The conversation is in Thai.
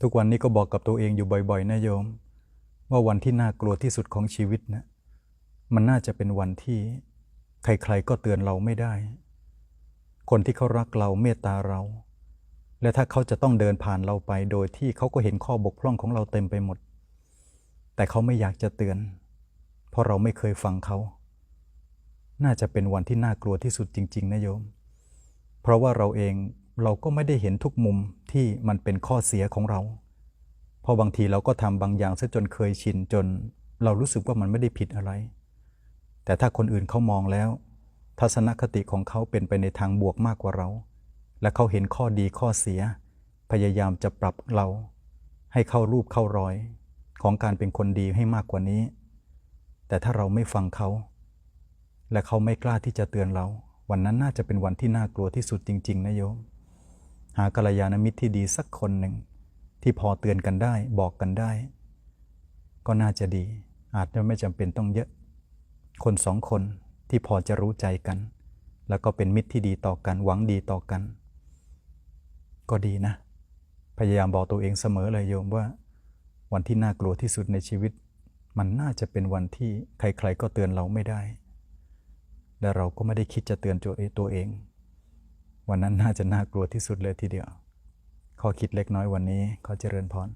ทุกวันนี้ก็บอกกับตัวเองอยู่บ่อยๆนะโยม ว่าวันที่น่ากลัวที่สุดของชีวิตนะมันน่าจะเป็นวันที่ ใครๆก็เตือนเราไม่ได้ คนที่เขารักเราเมตตาเรา และถ้าเขาจะต้องเดินผ่านเราไป โดยที่เขาก็เห็นข้อบกพร่องของเราเต็มไปหมด แต่เขาไม่อยากจะเตือน เพราะเราไม่เคยฟังเขา น่าจะเป็นวันที่น่ากลัวที่สุดจริง ๆนะโยม เพราะว่าเราเอง เราก็ไม่ได้เห็นทุกมุมที่มันเป็นข้อเสียของเรา เพราะบางทีเราก็ทำบางอย่างซะจนเคยชินจน เรารู้สึกว่ามันไม่ได้ผิดอะไร แต่ถ้าคนอื่นเขามองแล้ว ทัศนคติของเขาเป็นไปในทางบวกมากกว่าเรา และเขาเห็นข้อดีข้อเสีย พยายามจะปรับเรา ให้เข้ารูปเข้ารอย ของการเป็นคนดีให้มากกว่านี้ แต่ถ้าเราไม่ฟังเขา และเขาไม่กล้าที่จะเตือนเรา วันนั้นน่าจะเป็นวันที่น่ากลัวที่สุดจริง ๆนะโยม หากัลยาณมิตรที่ดีสักคนหนึ่ง ที่พอเตือนกันได้บอกกันได้ ก็น่าจะดี อาจจะไม่จำเป็นต้องเยอะ คนสองคนที่พอจะรู้ใจกัน แล้วก็เป็นมิตรที่ดีต่อกัน หวังดีต่อกัน ก็ดีนะ พยายามบอกตัวเองเสมอเลยโยมว่า วันที่น่ากลัวที่สุดในชีวิต มันน่าจะเป็นวันที่ใครๆก็เตือนเราไม่ได้ และเราก็ไม่ได้คิดจะเตือนตัวเอง วันนั้นน่าจะน่ากลัวที่สุดเลยทีเดียว ข้อคิดเล็กน้อยวันนี้ขอเจริญพร